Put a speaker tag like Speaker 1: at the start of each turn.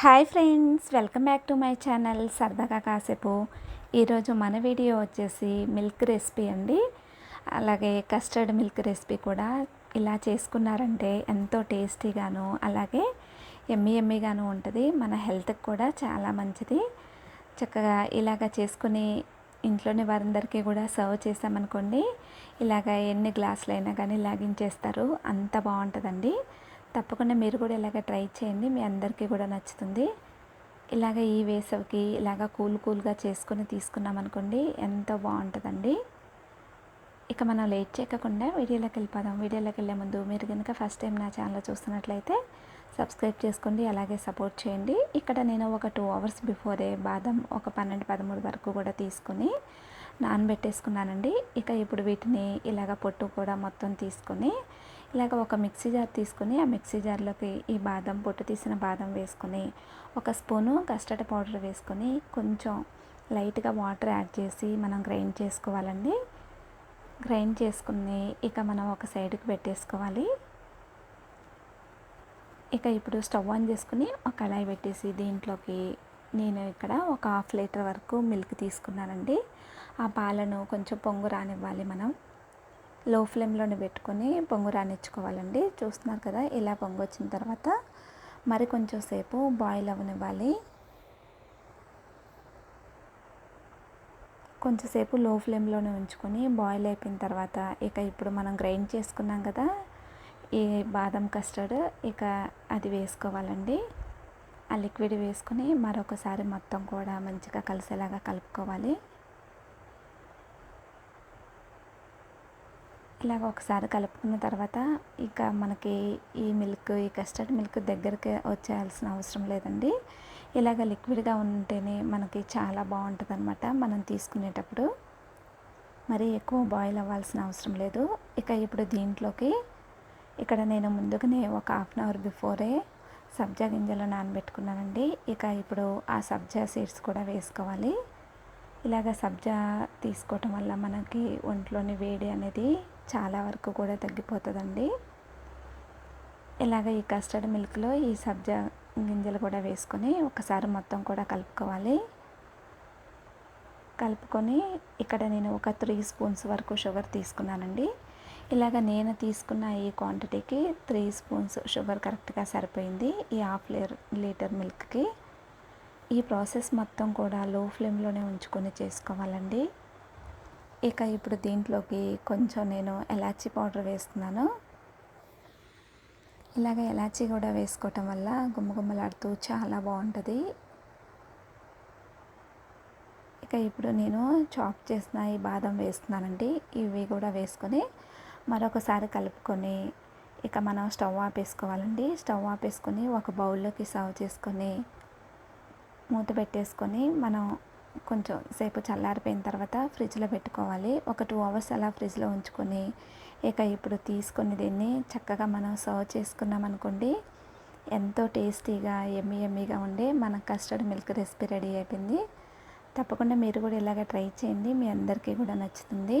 Speaker 1: Hi friends welcome back to my channel. సరదాగా కాసేపు ఈరోజు మన వీడియో వచ్చేసి మిల్క్ రెసిపీ అండి. అలాగే కస్టర్డ్ మిల్క్ రెసిపీ కూడా ఇలా చేసుకున్నారంటే ఎంతో టేస్టీగాను అలాగే ఎమ్మి ఎమ్మిగాను ఉంటుంది. మన హెల్త్కి కూడా చాలా మంచిది. చక్కగా ఇలాగ చేసుకుని ఇంట్లోని వారందరికీ కూడా సర్వ్ చేసామనుకోండి ఇలాగ ఎన్ని గ్లాసులు అయినా కానీ లాగించేస్తారు. అంత బాగుంటుందండి. తప్పకుండా మీరు కూడా ఇలాగ ట్రై చేయండి. మీ అందరికీ కూడా నచ్చుతుంది. ఇలాగ ఈ వేసవికి ఇలాగ కూల్ కూల్గా చేసుకొని తీసుకున్నాం అనుకోండి ఎంతో బాగుంటుందండి. ఇక మనం లేట్ చేయకుండా వీడియోలోకి వెళ్ళిపోదాం. వీడియోలోకి వెళ్ళే ముందు మీరు కనుక ఫస్ట్ టైం నా ఛానల్ చూస్తున్నట్లయితే సబ్స్క్రైబ్ చేసుకోండి అలాగే సపోర్ట్ చేయండి. ఇక్కడ నేను ఒక టూ అవర్స్ బిఫోరే బాదం ఒక పన్నెండు పదమూడు వరకు కూడా తీసుకుని నానబెట్టేసుకున్నానండి. ఇక ఇప్పుడు వీటిని ఇలాగ పొట్టు కూడా మొత్తం తీసుకొని ఇలాగ ఒక మిక్సీ జార్ తీసుకొని ఆ మిక్సీ జార్లోకి ఈ బాదం పొట్టు తీసిన బాదం వేసుకొని ఒక స్పూను కస్టర్డ్ పౌడర్ వేసుకొని కొంచెం లైట్గా వాటర్ యాడ్ చేసి మనం గ్రైండ్ చేసుకోవాలండి. గ్రైండ్ చేసుకుని ఇక మనం ఒక సైడ్కి పెట్టేసుకోవాలి. ఇక ఇప్పుడు స్టవ్ ఆన్ చేసుకుని ఒక కళాయి పెట్టేసి దీంట్లోకి నేను ఇక్కడ ఒక హాఫ్ లీటర్ వరకు మిల్క్ తీసుకున్నానండి. ఆ పాలను కొంచెం పొంగు రానివ్వాలి మనం. లో ఫ్లేమ్లోనే పెట్టుకొని పొంగు రానిచ్చుకోవాలండి. చూస్తున్నారు కదా ఇలా పొంగు వచ్చిన తర్వాత మరి కొంచెం సేపు బాయిల్ అవ్వనివ్వాలి కొంచెంసేపు లో ఫ్లేమ్లోనే ఉంచుకొని బాయిల్ అయిపోయిన తర్వాత ఇక ఇప్పుడు మనం గ్రైండ్ చేసుకున్నాం కదా ఈ బాదం కస్టర్డ్ ఇక అది వేసుకోవాలండి. ఆ లిక్విడ్ వేసుకొని మరొకసారి మొత్తం కూడా మంచిగా కలిసేలాగా కలుపుకోవాలి. ఇలాగ ఒకసారి కలుపుకున్న తర్వాత ఇక మనకి ఈ మిల్క్ ఈ కస్టర్డ్ మిల్క్ దగ్గరికి వచ్చేయాల్సిన అవసరం లేదండి. ఇలాగ లిక్విడ్గా ఉంటేనే మనకి చాలా బాగుంటుంది అనమాట మనం తీసుకునేటప్పుడు. మరి ఎక్కువ బాయిల్ అవ్వాల్సిన అవసరం లేదు. ఇక ఇప్పుడు దీంట్లోకి ఇక్కడ నేను ముందుగానే ఒక హాఫ్ అన్ అవర్ బిఫోరే సబ్జా గింజలు నానబెట్టుకున్నానండి. ఇక ఇప్పుడు ఆ సబ్జా సీడ్స్ కూడా వేసుకోవాలి. ఇలాగ సబ్జా తీసుకోవటం వల్ల మనకి ఒంట్లోని వేడి అనేది చాలా వరకు కూడా తగ్గిపోతుందండి. ఇలాగ ఈ కస్టర్డ్ మిల్క్లో ఈ సబ్జా గింజలు కూడా వేసుకొని ఒకసారి మొత్తం కూడా కలుపుకోవాలి. కలుపుకొని ఇక్కడ నేను ఒక త్రీ స్పూన్స్ వరకు షుగర్ తీసుకున్నానండి. ఇలాగ నేను తీసుకున్న ఈ క్వాంటిటీకి త్రీ స్పూన్స్ షుగర్ కరెక్ట్గా సరిపోయింది ఈ హాఫ్ లీటర్ మిల్క్కి. ఈ ప్రాసెస్ మొత్తం కూడా లో ఫ్లేమ్లోనే ఉంచుకొని చేసుకోవాలండి. ఇక ఇప్పుడు దీంట్లోకి కొంచెం నేను ఎలాచీ పౌడర్ వేస్తున్నాను. ఇలాగ ఎలాచీ కూడా వేసుకోవటం వల్ల గుమ్మగుమ్మలాడుతూ చాలా బాగుంటుంది. ఇక ఇప్పుడు నేను చాప్ చేసిన ఈ బాదం వేస్తున్నానండి. ఇవి కూడా వేసుకొని మరొకసారి కలుపుకొని ఇక మనం స్టవ్ ఆపేసుకోవాలండి. స్టవ్ ఆపేసుకొని ఒక బౌల్లోకి సర్వ్ చేసుకొని మూత పెట్టేసుకొని మనం కొంచెం సేపు చల్లారిపోయిన తర్వాత ఫ్రిడ్జ్లో పెట్టుకోవాలి. ఒక టూ అవర్స్ అలా ఫ్రిడ్జ్లో ఉంచుకొని ఇక ఇప్పుడు తీసుకొని దీన్ని చక్కగా మనం సర్వ్ చేసుకున్నాం అనుకోండి ఎంతో టేస్టీగా ఎమ్మి ఎమ్మిగా ఉండే మన కస్టర్డ్ మిల్క్ రెసిపీ రెడీ అయిపోయింది. తప్పకుండా మీరు కూడా ఇలాగ ట్రై చేయండి. మీ అందరికీ కూడా నచ్చుతుంది.